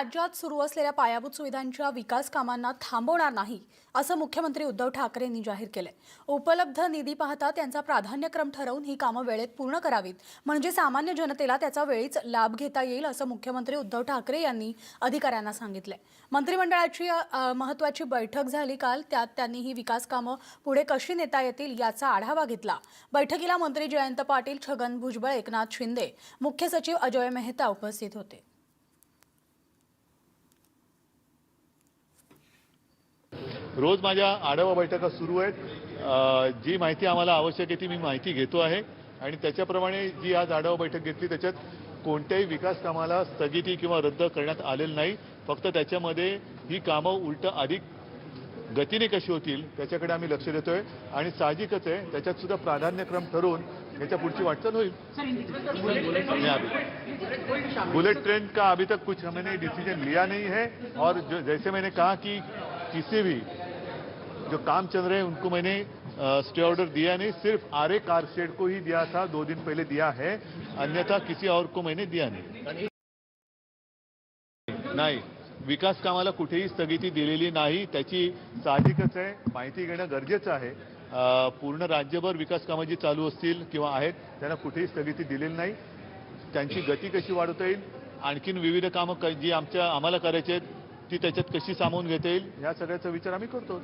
राज्यात सुरू असलेल्या पायाभूत सुविधांच्या विकास कामांना थांबवणार नाही असं मुख्यमंत्री उद्धव ठाकरे यांनी जाहीर केलंय. उपलब्ध निधी पाहता त्यांचा प्राधान्यक्रम ठरवून ही कामं वेळेत पूर्ण करावीत. म्हणजे सामान्य जनतेला त्याचा वेळीच लाभ घेता येईल असं मुख्यमंत्री उद्धव ठाकरे यांनी अधिकाऱ्यांना सांगितलंय. मंत्रिमंडळाची महत्वाची महत्त्वाची बैठक झाली काल त्यात त्यांनी ही विकास कामं पुढे कशी नेता येतील याचा आढावा घेतला. बैठकीला मंत्री जयंत पाटील छगन भुजबळ एकनाथ शिंदे मुख्य सचिव अजय मेहता उपस्थित होते. रोज माझ्या आढावा बैठका सुरू आहेत. जी माहिती आम्हाला आवश्यक आहे ती मी माहिती घेतो आहे. आणि त्याच्याप्रमाणे जी आज आढावा बैठक घेतली त्याच्यात कोणत्याही विकास कामाला स्थगिती किंवा रद्द करण्यात आलेलं नाही. फक्त त्याच्यामध्ये ही कामं उलट अधिक गतीने कशी होतील त्याच्याकडे आम्ही लक्ष देतोय. आणि साहजिकच आहे त्याच्यात सुद्धा प्राधान्यक्रम ठरवून याच्या पुढची वाटचाल होईल. बुलेट ट्रेन का अभी तक कुछ हमने डिसीजन लिया नहीं है. और जैसे मैंने कहा कि किसी भी जो काम चल रहे हैं उनको मैंने स्टे ऑर्डर दिया नहीं सिर्फ आरे कार शेड को ही दिया था दो दिन पहले दिया है अन्यथा किसी और को मैंने दिया नहीं। नाही विकास कामाला कुठेही स्थगिती दिलेली नाही त्याची साहजिकच आहे माहिती घेणं गरजेचं आहे. पूर्ण राज्यभर विकास कामं जी चालू असतील किंवा आहेत त्यांना कुठेही स्थगिती दिलेली नाही. त्यांची गती कशी वाढवता येईल आणखीन विविध कामं क- जी आमच्या आम्हाला करायची आहेत ती त्याच्यात कशी सामावून घेता येईल या सगळ्याचा विचार आम्ही करतो.